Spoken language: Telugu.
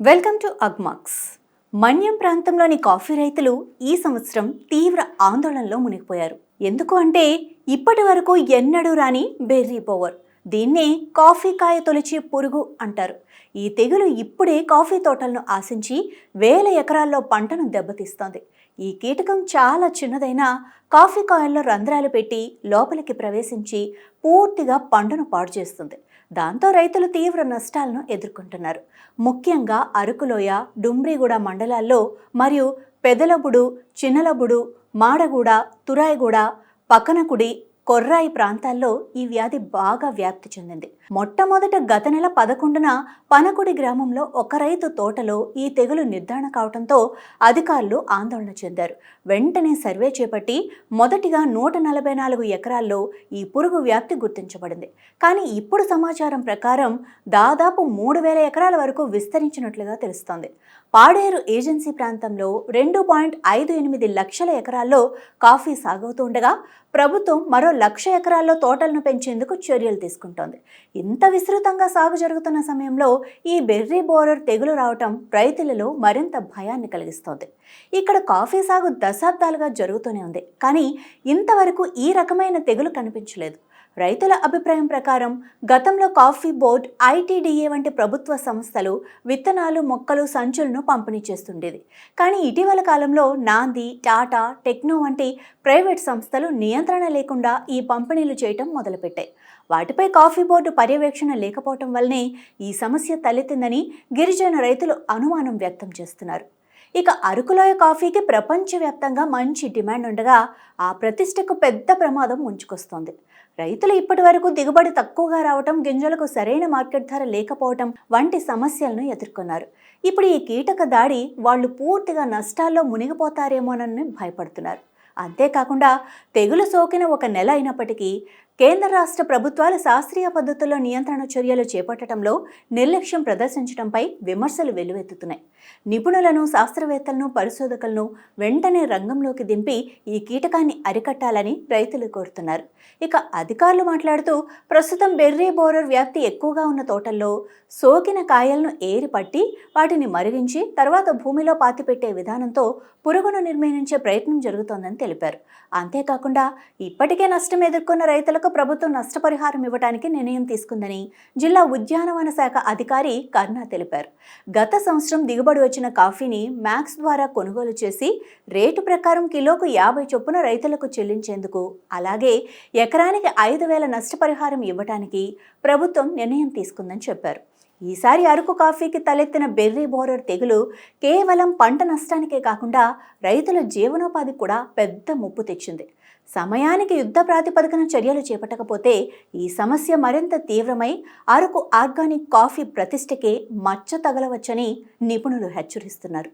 వెల్కమ్ టు అగ్మాక్స్ మన్యం ప్రాంతంలోని కాఫీ రైతులు ఈ సంవత్సరం తీవ్ర ఆందోళనలో మునిగిపోయారు. ఎందుకు అంటే ఇప్పటి వరకు ఎన్నడూ రాని బెర్రీ పోవర్. దీన్నే కాఫీ కాయ తొలిచే పురుగు అంటారు. ఈ తెగులు ఇప్పుడే కాఫీ తోటలను ఆశించి వేల ఎకరాల్లో పంటను దెబ్బతీస్తోంది. ఈ కీటకం చాలా చిన్నదైనా కాఫీ కాయిల్లో రంధ్రాలు పెట్టి లోపలికి ప్రవేశించి పూర్తిగా పంటను పాడు చేస్తుంది. దాంతో రైతులు తీవ్ర నష్టాలను ఎదుర్కొంటున్నారు. ముఖ్యంగా అరకులోయ డుమ్రిగూడ మండలాల్లో మరియు పెదలబుడు చిన్నలబుడు మాడగూడ తురాయిగూడ పక్కనకుడి కొర్రాయి ప్రాంతాల్లో ఈ వ్యాధి బాగా వ్యాప్తి చెందింది. మొట్టమొదట గత నెల పదకొండున పనకుడి గ్రామంలో ఒక రైతు తోటలో ఈ తెగులు నిర్ధారణ కావడంతో అధికారులు ఆందోళన చెందారు. వెంటనే సర్వే చేపట్టి మొదటిగా నూట నలభై నాలుగు ఎకరాల్లో ఈ పురుగు వ్యాప్తి గుర్తించబడింది. కానీ ఇప్పుడు సమాచారం ప్రకారం దాదాపు మూడు వేల ఎకరాల వరకు విస్తరించినట్లుగా తెలుస్తోంది. పాడేరు ఏజెన్సీ ప్రాంతంలో రెండు పాయింట్ ఐదు ఎనిమిది లక్షల ఎకరాల్లో కాఫీ సాగవుతుండగా ప్రభుత్వం మరో లక్ష ఎకరాల్లో తోటలను పెంచేందుకు చర్యలు తీసుకుంటోంది. ఇంత విస్తృతంగా సాగు జరుగుతున్న సమయంలో ఈ బెర్రీ బోరర్ తెగులు రావటం రైతులలో మరింత భయాన్ని కలిగిస్తోంది. ఇక్కడ కాఫీ సాగు దశాబ్దాలుగా జరుగుతూనే ఉంది. కానీ ఇంతవరకు ఈ రకమైన తెగులు కనిపించలేదు. రైతుల అభిప్రాయం ప్రకారం గతంలో కాఫీ బోర్డ్ ఐటీడీఏ వంటి ప్రభుత్వ సంస్థలు విత్తనాలు మొక్కలు సంచులను పంపిణీ చేస్తుండేది. కానీ ఇటీవల కాలంలో నాంది టాటా టెక్నో వంటి ప్రైవేట్ సంస్థలు నియంత్రణ లేకుండా ఈ పంపిణీలు చేయటం మొదలుపెట్టాయి. వాటిపై కాఫీ బోర్డు పర్యవేక్షణ లేకపోవటం వల్లనే ఈ సమస్య తలెత్తిందని గిరిజన రైతులు అనుమానం వ్యక్తం చేస్తున్నారు. ఇక అరకులోయ కాఫీకి ప్రపంచవ్యాప్తంగా మంచి డిమాండ్ ఉండగా ఆ ప్రతిష్టకు పెద్ద ప్రమాదం ముంచుకొస్తోంది. రైతులు ఇప్పటి వరకు దిగుబడి తక్కువగా రావటం గింజలకు సరైన మార్కెట్ ధర లేకపోవటం వంటి సమస్యలను ఎదుర్కొన్నారు. ఇప్పుడు ఈ కీటక దాడి వాళ్ళు పూర్తిగా నష్టాల్లో మునిగిపోతారేమోనని భయపడుతున్నారు. అంతేకాకుండా తెగులు సోకిన ఒక నెల అయినప్పటికీ కేంద్ర రాష్ట్ర ప్రభుత్వాలు శాస్త్రీయ పద్ధతుల్లో నియంత్రణ చర్యలు చేపట్టడంలో నిర్లక్ష్యం ప్రదర్శించడంపై విమర్శలు వెల్లువెత్తుతున్నాయి. నిపుణులను శాస్త్రవేత్తలను పరిశోధకులను వెంటనే రంగంలోకి దింపి ఈ కీటకాన్ని అరికట్టాలని రైతులు కోరుతున్నారు. ఇక అధికారులు మాట్లాడుతూ ప్రస్తుతం బెర్రీ బోరర్ వ్యాప్తి ఎక్కువగా ఉన్న తోటల్లో సోకిన కాయలను ఏరిపట్టి వాటిని మరిగించి తర్వాత భూమిలో పాతిపెట్టే విధానంతో పురుగును నిర్మీనించే ప్రయత్నం జరుగుతోందని తెలిపారు. అంతేకాకుండా ఇప్పటికే నష్టం ఎదుర్కొన్న రైతులకు ప్రభుత్వం నష్టపరిహారం ఇవ్వడానికి నిర్ణయం తీసుకుందని జిల్లా ఉద్యానవన శాఖ అధికారి కర్ణ తెలిపారు. గత సంవత్సరం దిగుబడి వచ్చిన కాఫీని మ్యాక్స్ ద్వారా కొనుగోలు చేసి రేటు ప్రకారం కిలోకు యాభై చొప్పున రైతులకు చెల్లించేందుకు అలాగే ఎకరానికి ఐదు వేల నష్టపరిహారం ఇవ్వడానికి ప్రభుత్వం నిర్ణయం తీసుకుందని చెప్పారు. ఈసారి అరకు కాఫీకి తలెత్తిన బెర్రీ బోరర్ తెగులు కేవలం పంట నష్టానికే కాకుండా రైతుల జీవనోపాధి కూడా పెద్ద ముప్పు తెచ్చింది. సమయానికి యుద్ధ ప్రాతిపదికన చర్యలు చేపట్టకపోతే ఈ సమస్య మరింత తీవ్రమై అరకు ఆర్గానిక్ కాఫీ ప్రతిష్టకే మచ్చ తగలవచ్చని నిపుణులు హెచ్చరిస్తున్నారు.